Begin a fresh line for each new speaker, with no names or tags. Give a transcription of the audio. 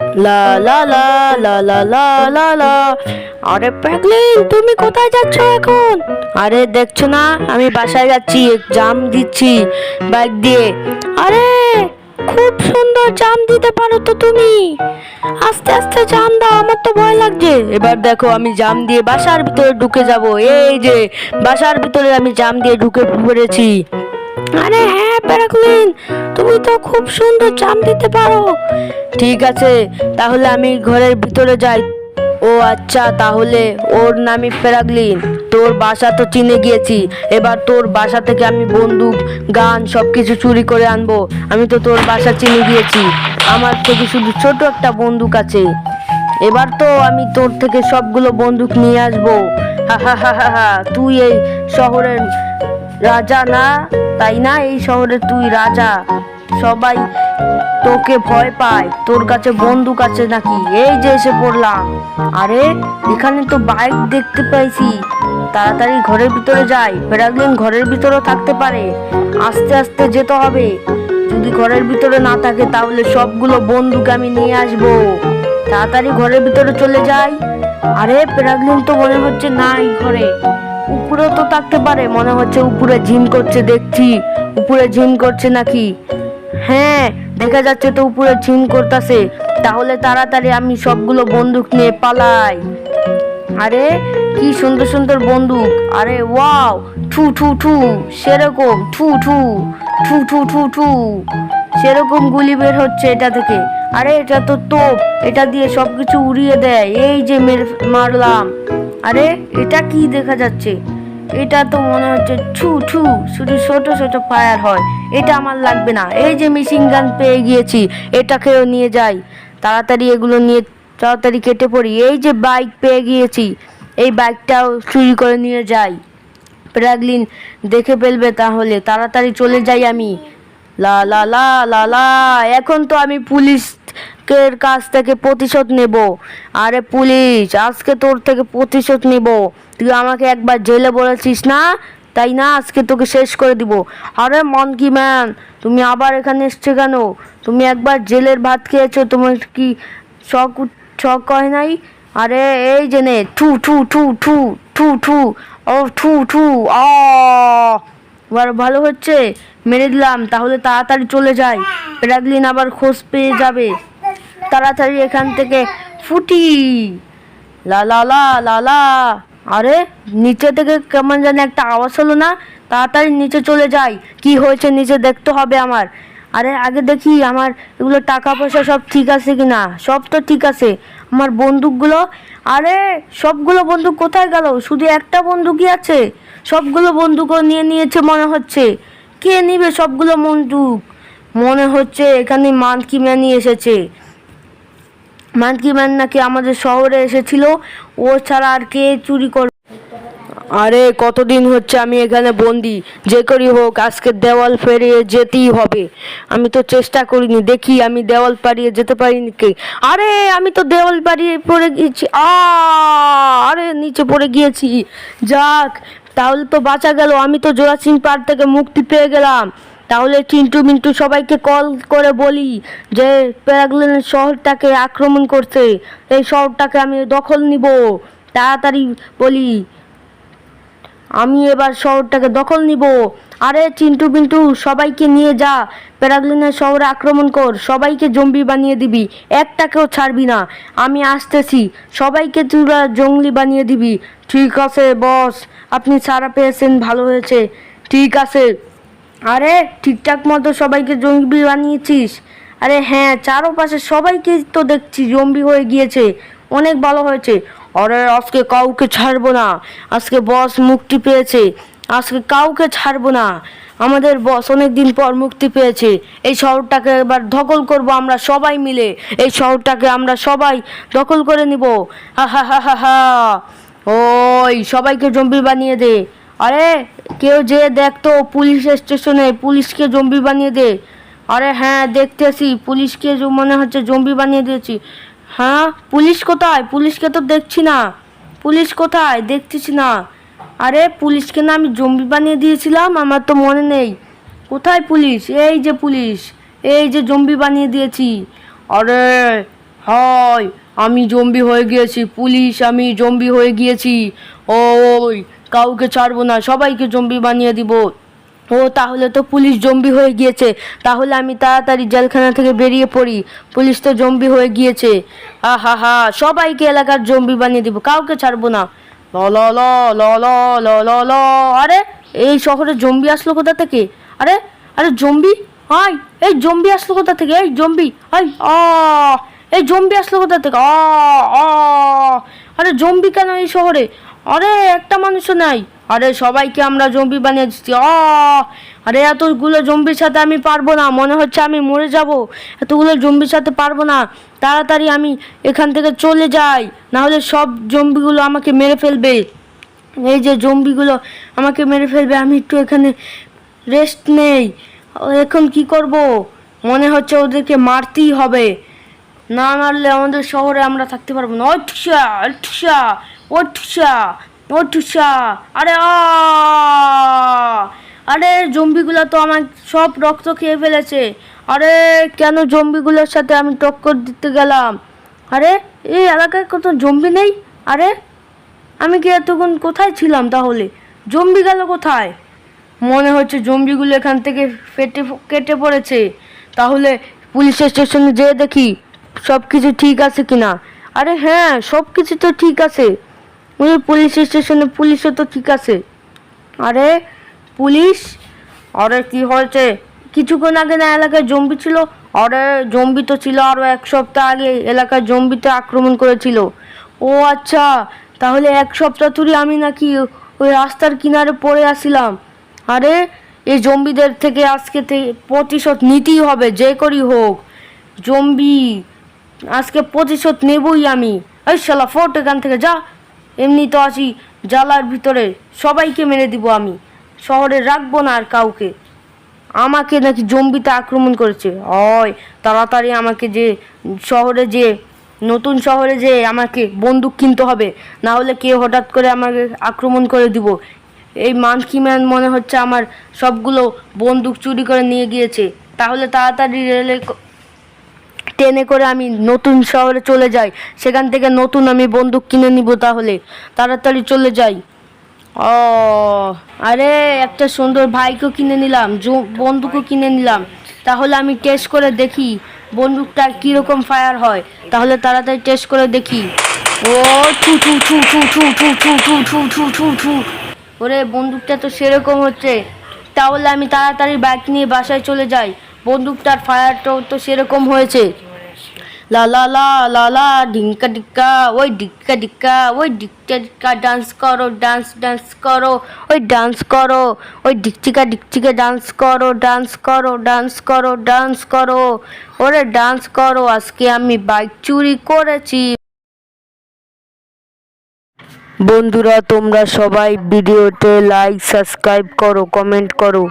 লা লা লা লা লা লা লা লা। আরে প্যাগলিন তুমি কোথায় যাচ্ছ এখন? আরে দেখছ না, আমি বাসায় যাচ্ছি, জাম দিচ্ছি বাইক দিয়ে। আরে, খুব সুন্দর জাম দিতে পারো তো তুমি। আস্তে আস্তে জাম দাও, আমার তো ভয় লাগছে। এবার দেখো, আমি জাম দিয়ে বাসার ভিতরে ঢুকে যাব। এই যে, বাসার ভিতরে আমি জাম দিয়ে ঢুকে পড়েছি। আরে হ্যাঁ প্যারাকুলিন তুমি তো খুব সুন্দর জাম দিতে পারো। ঠিক আছে, তাহলে আমি ঘরের ভিতরে যাই। ও আচ্ছা তাহলে ওর নামই প্যারাগলিন তোর বাসা তো চিনে গিয়েছি। এবার তোর বাসা থেকে আমি বন্দুক, গান সব কিছু চুরি করে আনব। আমি তো তোর বাসা চিনে গিয়েছি। আমার থেকে শুধু ছোট একটা বন্দুক আছে। এবার তো আমি তোর থেকে সবগুলো বন্দুক নিয়ে আসব। হা তুই এই শহরের রাজা না? তাই না এই শহরে তুই রাজা? সবাই তোকে ভয় পায়। তোর কাছে বন্দুক আছে নাকি? এই যে এসে পড়লাম। আরে, এখানে তো বাইক দেখতে পাইছি। তাড়াতাড়ি ঘরের ভিতরে যাই। ফেরাগলিন ঘরের ভিতরেও থাকতে পারে। আস্তে আস্তে যেতে হবে। যদি ঘরের ভিতরে না থাকে, তাহলে সবগুলো বন্দুক আমি নিয়ে আসব। তাড়াতাড়ি ঘরের ভিতরে চলে যাই। আরে প্যারাগলিন তো মনে হচ্ছে নাই ঘরে। উপরেও তো থাকতে পারে। মনে হচ্ছে উপরে জিম করছে, দেখছি। উপরে জিম করছে নাকি? হ্যাঁ দেখা যাচ্ছে তো উপরে জিম করতেছে, তাহলে তাড়াতাড়ি আমি সবগুলো বন্দুক নিয়ে পালাই। আরে, কি সুন্দর সুন্দর বন্দুক। আরে, ওয়াও, ঠু ঠু ঠু, সেরকম, ঠু ঠু ঠু ঠু ঠু ঠু, সেরকম গুলি বের হচ্ছে এটা থেকে। আরে, এটা তো তোপ, এটা দিয়ে সবকিছু উড়িয়ে দেয়, এই যে মেরে মারলাম। আরে, এটা কি দেখা যাচ্ছে? এটা তো মনে হচ্ছে ছু ছু, শুধু ছোট ছোট ফায়ার হয়। এটা আমার লাগবে না। এই যে মেশিন গান পেয়ে গিয়েছি, এটাকেও নিয়ে যাই। তাড়াতাড়ি এগুলো নিয়ে, তাড়াতাড়ি কেটে পড়ি। এই যে বাইক পেয়ে গিয়েছি, এই বাইকটাও চুরি করে নিয়ে যাই। প্রাগলিন, দেখে ফেলবে তাহলে। তাড়াতাড়ি চলে যাই আমি। লা লা লা লা লা, এখন তো আমি পুলিশের কাছ থেকে প্রতিশোধ নেব। আরে পুলিশ, আজকে তোর থেকে প্রতিশোধ নেব। তুই আমাকে একবার জেলে বলেছিস না? তাই না? আজকে তোকে শেষ করে দিব। আরে মন কি ম্যান, তুমি আবার এখানে এসছো কেন? তুমি একবার জেলের ভাত খেয়েছো, তোমার কি শখ শখ হয় নাই? আরে এই জেনে ঠু ঠু ঠু ঠু ঠু ঠু ও ঠু ঠু আ। এবার ভালো হচ্ছে? মেরে দিলাম, তাহলে তাড়াতাড়ি চলে যাই। প্রাগলিন আবার খোঁজ পেয়ে যাবে। তাড়াতাড়ি এখান থেকে ফুটি। লা লা লা লা লা। আরে, নিচে থেকে কেমন জানি একটা আওয়াজ হলো না, তাড়াতাড়ি নিচে চলে যাই। কি হয়েছে নিচে দেখতে হবে আমার। আরে, আগে দেখি আমার এগুলো টাকা পয়সা সব ঠিক আছে কি না সব তো ঠিক আছে। আমার বন্দুকগুলো, আরে, সবগুলো বন্দুক কোথায় গেল? শুধু একটা বন্দুকই আছে। সবগুলো বন্দুকও নিয়ে নিয়েছে মনে হচ্ছে। কে নিবে সবগুলো বন্দুক? মনে হচ্ছে এখানে মানকি ম্যানই এসেছে। মানকি ম্যান নাকি আমাদের শহরে এসেছিল, ও ছাড়া আর কে চুরি করবে আরে, কতদিন হচ্ছে আমি এখানে বন্দি? যে করি হোক, আজকে দেওয়াল পেরিয়ে যেতেই হবে। আমি তো চেষ্টা করিনি, দেখি আমি দেওয়াল পাড়িয়ে যেতে পারিনি কে আরে, আমি তো দেওয়াল পাড়িয়ে পড়ে গিয়েছি। আরে, নিচে পড়ে গিয়েছি। যাক, তাহলে তো বাঁচা গেল। আমি তো জোড়াসিং পার থেকে মুক্তি পেয়ে গেলাম। তাহলে চিন্টু মিন্টু সবাইকে কল করে বলি যে প্যারাগ্লেনের শহরটাকে আক্রমণ করছে। এই শহরটাকে আমি দখল নিব। তাড়াতাড়ি বলি, আমি এবার শহরটাকে দখল নিব। আরে চিন্টু পিন্টু সবাইকে নিয়ে যা। প্যারাগ্লিনের শহরে আক্রমণ কর। সবাইকে জম্বি বানিয়ে দিবি। একটাকেও ছাড়বি না। আমি আসতেছি। সবাইকে তোরা জঙ্গলি বানিয়ে দিবি। ঠিক আছে বস আপনি সারা পেয়েছেন, ভালো হয়েছে। ঠিক আছে। আরে, ঠিকঠাক মতো সবাইকে জঙ্গি বানিয়েছিস? আরে হ্যাঁ চারপাশে সবাইকে তো দেখছি জম্বি হয়ে গিয়েছে। অনেক ভালো হয়েছে। আরে, আজকে কাউকে ছাড়বো না। আজকে বস মুক্তি পেয়েছে। আজকে কাউকে ছাড়বো না। আমাদের বস অনেক দিন পর মুক্তি পেয়েছে। এই শহরটাকে এবার দখল করব আমরা সবাই মিলে। এই শহরটাকে আমরা সবাই দখল করে নিব। হা হা হা হা হা। ওই, সবাইকে জম্বি বানিয়ে দে। আরে, কেউ যে দেখতো পুলিশ স্টেশনে, পুলিশকে জম্বি বানিয়ে দে। আরে হ্যাঁ দেখতেছি, পুলিশকে মনে হচ্ছে জম্বি বানিয়ে দিয়েছি। হ্যাঁ পুলিশ কোথায়? পুলিশকে তো দেখছি না। পুলিশ কোথায়? দেখতেছি না। আরে, পুলিশকে না আমি জম্বি বানিয়ে দিয়েছিলাম? আমার তো মনে নেই। কোথায় পুলিশ? এই যে পুলিশ, এই যে জম্বি বানিয়ে দিয়েছি। আরে, হয়, আমি জম্বি হয়ে গিয়েছি, পুলিশ, আমি জম্বি হয়ে গিয়েছি। ওই কাউকে ছাড়বো না, সবাইকে জম্বি বানিয়ে দিব। ও, তাহলে তো পুলিশ জম্বি হয়ে গিয়েছে। তাহলে আমি তাড়াতাড়ি জেলখানা থেকে বেরিয়ে পড়ি। পুলিশ তো জম্বি হয়ে গিয়েছে। আহা হা, সবাইকে এলাকার জম্বি বানিয়ে দিব, কাউকে ছাড়বো না। ল ল ল ল ল ল ল আরে, এই শহরে জম্বি আসলো কোথা থেকে? আরে আরে জম্বি আই এই জম্বি আসলো কোথা থেকে? এই জম্বি আই আ, এই জম্বি আসলো কোথা থেকে? আ, আরে জম্বি কেন এই শহরে? আরে, একটা মানুষও নাই। আরে, সবাইকে আমরা জম্বি বানিয়ে দিচ্ছি আ, আরে, এতগুলো জম্বির সাথে আমি পারব না। মনে হচ্ছে আমি মরে যাব। এতগুলো জম্বির সাথে পারব না। তাড়াতাড়ি আমি এখান থেকে চলে যাই। না হলে সব জম্বিগুলো আমাকে মেরে ফেলবে। এই যে জম্বিগুলো আমাকে মেরে ফেলবে, আমি একটু এখানে রেস্ট নেই। এখন কি করব? মনে হচ্ছে ওদেরকে মারতেই হবে। না মারলে আমাদের শহরে আমরা থাকতে পারব না। ও ঠুসা। ঠুসা ও ঠুসা ও ঠুসা আরে আরে জম্বিগুলো তো আমার সব রক্ত খেয়ে ফেলেছে। আরে কেন জম্বিগুলোর সাথে আমি টক্কর দিতে গেলাম? আরে এই এলাকায় কত জম্বি নেই? আরে আমি কি এতক্ষণ কোথায় ছিলাম তাহলে? জম্বি গেল কোথায়? মনে হচ্ছে জম্বিগুলো এখান থেকে ফেটে, কেটে পড়েছে। তাহলে পুলিশ স্টেশনে যেয়ে দেখি সব কিছু ঠিক আছে কিনা? আরে হ্যাঁ সব কিছু তো ঠিক আছে। ওই পুলিশ স্টেশনে পুলিশও তো ঠিক আছে। আরে পুলিশ? আরে কি হয়েছে? কিছুক্ষণ আগে না এলাকায় জম্বি ছিল? আরে জম্বি তো ছিল আরও এক সপ্তাহ আগে এলাকায় জম্বিতে আক্রমণ করেছিল। ও আচ্ছা তাহলে এক সপ্তাহ ধরে আমি নাকি ওই রাস্তার কিনারে পড়ে আসছিলাম আরে এই জম্বিদের থেকে আজকে প্রতিশোধ নিতেই হবে, যে করি হোক। জম্বি, আজকে প্রতিশোধ নেবই আমি। এই শালা ফোর্ট এখান থেকে যা। এমনি তো আছি জ্বালার ভিতরে। সবাইকে মেরে দিব আমি। শহরে রাখব না আর কাউকে। আমাকে নাকি জম্বিতে আক্রমণ করেছে। হয় তাড়াতাড়ি আমাকে যে শহরে যে, নতুন শহরে যে আমাকে বন্দুক কিনতে হবে না হলে কেউ হঠাৎ করে আমাকে আক্রমণ করে দিব? এই মানকি ম্যান মনে হচ্ছে আমার সবগুলো বন্দুক চুরি করে নিয়ে গিয়েছে। তাহলে তাড়াতাড়ি রেলে ক- ট্রেনে করে আমি নতুন শহরে চলে যাই সেখান থেকে নতুন আমি বন্দুক কিনে নিব তাহলে তাড়াতাড়ি চলে যাই ও আরে একটা সুন্দর ভাইকেও কিনে নিলাম বন্দুকও কিনে নিলাম তাহলে আমি টেস্ট করে দেখি বন্দুকটা কীরকম ফায়ার হয় তাহলে তাড়াতাড়ি টেস্ট করে দেখি ও ছু ছু ছু ছু ছু ছু ছু ছু ছু ছু ছু ছু ওরে বন্দুকটা তো সেরকম হচ্ছে তাহলে আমি তাড়াতাড়ি বাইক নিয়ে বাসায় চলে যাই বন্দুকটার ফায়ারটাও তো সেরকম হয়েছে। লা লা লা লা লা ডিঙ্কা ডিক্কা ওই ডিক্কা ডিক্কা ওই ডিক্কা ডিক্কা ডান্স করো ডান্স ডান্স করো, ওই ডান্স করো, ওই ডিকচিকা ডিকচিকা ডান্স করো ডান্স করো ডান্স করো ডান্স করো, ওরে ডান্স করো, আজকে আমি বাইক চুরি করেছি। বন্ধুরা, তোমরা সবাই ভিডিওতে লাইক সাবস্ক্রাইব করো কমেন্ট করো।